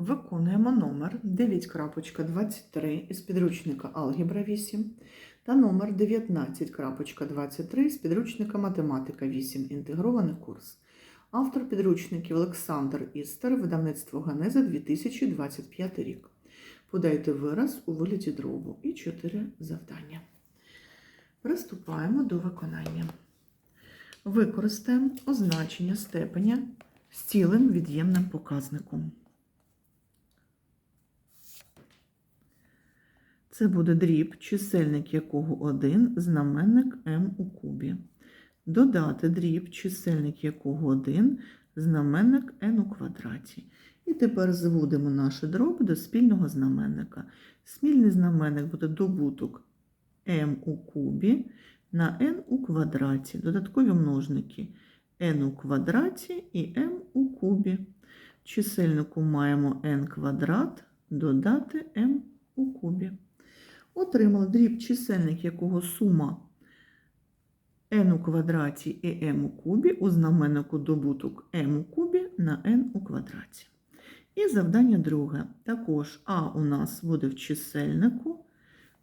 Виконуємо номер 9.23 із підручника Алгебра 8 та номер 19.23 з підручника Математика 8. Інтегрований курс. Автор підручників Олександр Істер, видавництво Ганеза 2025 рік. Подайте вираз у вигляді дробу і 4 завдання. Приступаємо до виконання. Використаємо означення степеня з цілим від'ємним показником. Це буде дріб, чисельник якого 1, знаменник m у кубі. Додати дріб, чисельник якого 1, знаменник n у квадраті. І тепер зводимо наші дроби до спільного знаменника. Спільний знаменник буде добуток m у кубі на n у квадраті. Додаткові множники n у квадраті і m у кубі. Чисельнику маємо n квадрат додати m у кубі. Отримали дріб чисельник, якого сума n у квадраті і m у кубі у знаменнику добуток m у кубі на n у квадраті. І завдання друге. Також А у нас буде в чисельнику,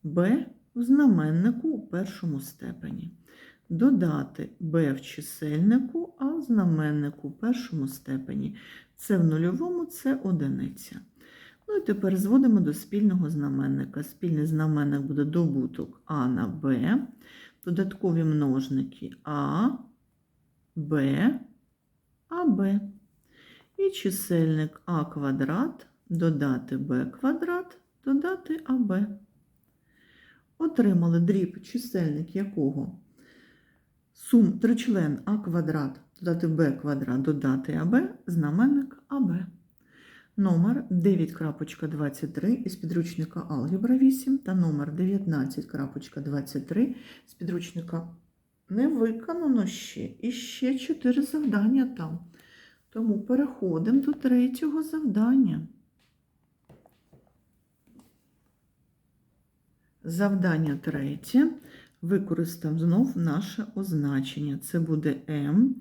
Б в знаменнику у першому степені. Додати b в чисельнику, а в знаменнику у першому степені. Це в нульовому, це одиниця. Ну і тепер зводимо до спільного знаменника. Спільний знаменник буде добуток А на Б, додаткові множники А, Б, АБ. І чисельник А квадрат, додати Б квадрат, додати АБ. Отримали дріб, чисельник якого сум тричлен А квадрат, додати Б квадрат, додати АБ, знаменник АБ. Номер 9.23 із підручника Алгебра 8 та номер 19.23 з підручника не виконано ще. І ще 4 завдання там. Тому переходимо до третього завдання. Завдання третє. Використаємо знов наше означення. Це буде М,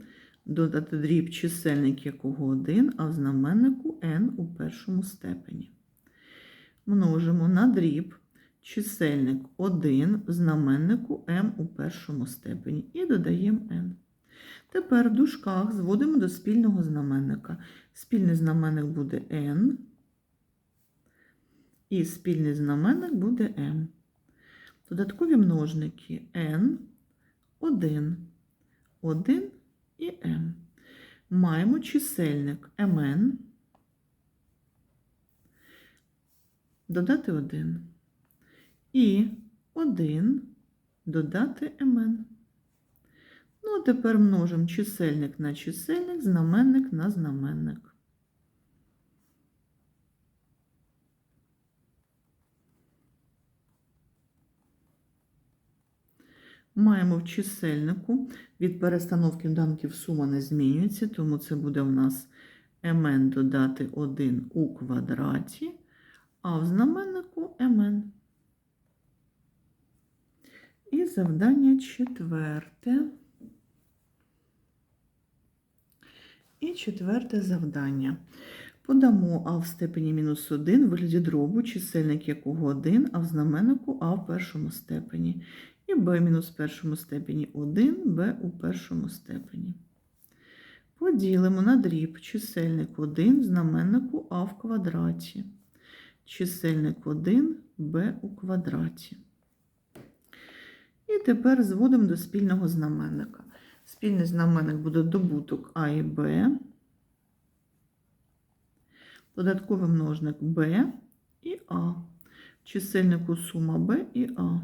додати дріб чисельник якого 1, а в знаменнику n у першому степені. Множимо на дріб чисельник 1 в знаменнику m у першому степені і додаємо n. Тепер в дужках зводимо до спільного знаменника. Спільний знаменник буде n, і спільний знаменник буде m. Додаткові множники n, 1, 1 і m. Маємо чисельник mn, додати 1. І 1 додати mn. Ну, а тепер множимо чисельник на чисельник, знаменник на знаменник. Маємо в чисельнику, від перестановки доданків сума не змінюється, тому це буде у нас mn додати 1 у квадраті, а в знаменнику mn. І завдання четверте. І четверте завдання. Подамо а в степені мінус 1 в вигляді дробу, чисельник якого 1, а в знаменнику а в першому степені. І b мінус в першому степені 1, b у першому степені. Поділимо на дріб чисельник 1 знаменнику а в квадраті. Чисельник 1 b у квадраті. І тепер зводимо до спільного знаменника. Спільний знаменник буде добуток А і Б, додатковий множник Б і А. Чисельнику сума Б і А.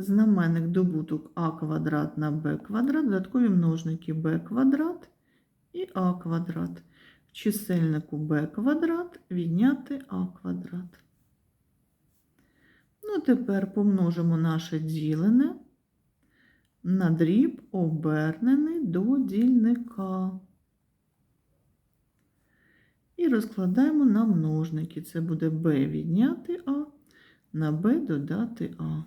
Знаменник добуток А квадрат на Б квадрат, додаткові множники Б квадрат і А квадрат. В чисельнику Б квадрат відняти А квадрат. Ну, тепер помножимо наше ділене на дріб, обернений до дільника. І розкладаємо на множники. Це буде b відняти А, на b додати А.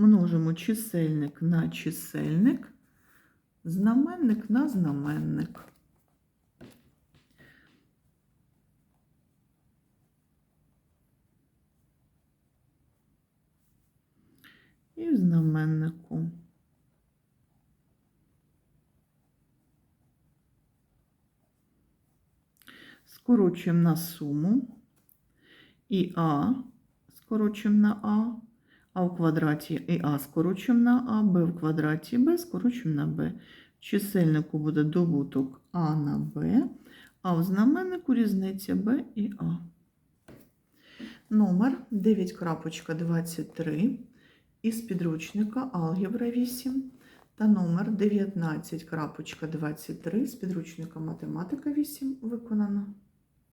Множимо чисельник на чисельник, знаменник на знаменник. І в знаменнику. Скорочуємо на суму. І А скорочуємо на А, а в квадраті і А скорочуємо на А, Б в квадраті Б скорочуємо на Б. Чисельнику буде добуток А на Б, а в знаменнику різниця Б і А. Номер 9.23 із підручника Алгебра 8 та номер 19.23 з підручника Математика 8 виконано.